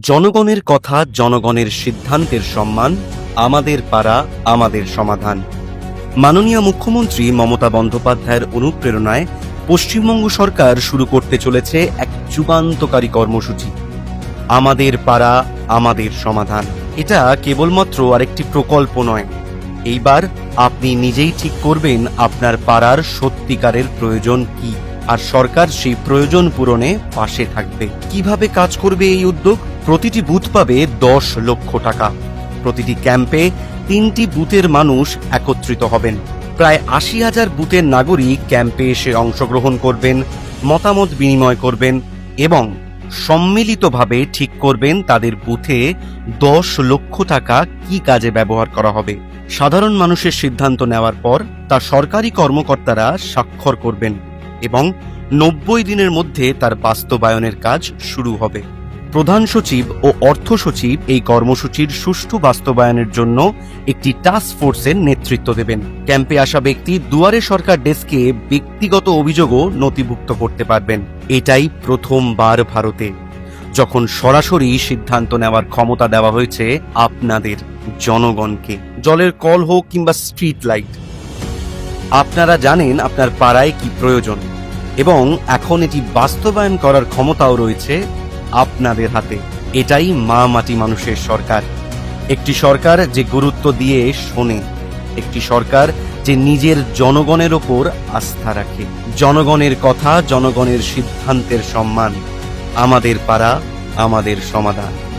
জনগণের কথা জনগণের সিদ্ধান্তের সম্মান, আমাদের পাড়া আমাদের সমাধান। মাননীয় মুখ্যমন্ত্রী মমতা বন্দ্যোপাধ্যায়ের অনুপ্রেরণায় পশ্চিমবঙ্গ সরকার শুরু করতে চলেছে এক যুগান্তকারী কর্মসূচি। আমাদের পাড়া আমাদের সমাধান। এটা কেবলমাত্র আরেকটি প্রকল্প নয়। এইবার আপনি নিজেই ঠিক করবেন আপনার পাড়ার সত্যিকারের প্রয়োজন কি, আর সরকার সেই প্রয়োজন পূরণে পাশে থাকবে। কীভাবে কাজ করবে এই উদ্যোগ? প্রতিটি বুথ পাবে দশ লক্ষ টাকা। প্রতিটি ক্যাম্পে তিনটি বুথের মানুষ একত্রিত হবেন। প্রায় আশি হাজার বুথের নাগরিক ক্যাম্পে এসে অংশগ্রহণ করবেন, মতামত বিনিময় করবেন এবং সম্মিলিতভাবে ঠিক করবেন তাদের বুথে দশ লক্ষ টাকা কি কাজে ব্যবহার করা হবে। সাধারণ মানুষের সিদ্ধান্ত নেওয়ার পর তা সরকারি কর্মকর্তারা স্বাক্ষর করবেন এবং নব্বই দিনের মধ্যে তার বাস্তবায়নের কাজ শুরু হবে। প্রধান সচিব ও অর্থ সচিব এই কর্মসূচির সুষ্ঠু বাস্তবায়নের জন্য একটি টাস্ক ফোর্সের নেতৃত্ব দেবেন। ক্যাম্পে আসা ব্যক্তি দুয়ারে সরকার ডেস্কে ব্যক্তিগত অভিযোগও নথিভুক্ত করতে পারবেন। এটাই প্রথমবার ভারতে। যখন সরাসরি সিদ্ধান্ত নেওয়ার ক্ষমতা দেওয়া হয়েছে আপনাদের জনগণকে। জলের কল হোক কিংবা স্ট্রিট লাইট আপনারা জানেন আপনার পাড়ায় কি প্রয়োজন। এবং এখন এটি বাস্তবায়ন করার ক্ষমতাও রয়েছে আপনাদের হাতে। এটাই মা মাটি মানুষের সরকার। একটি সরকার যে গুরুত্ব দিয়ে শোনে, একটি সরকার যে নিজের জনগণের ওপর আস্থা রাখে। জনগণের কথা, জনগণের সিদ্ধান্তের সম্মান। আমাদের পাড়া, আমাদের সমাধান।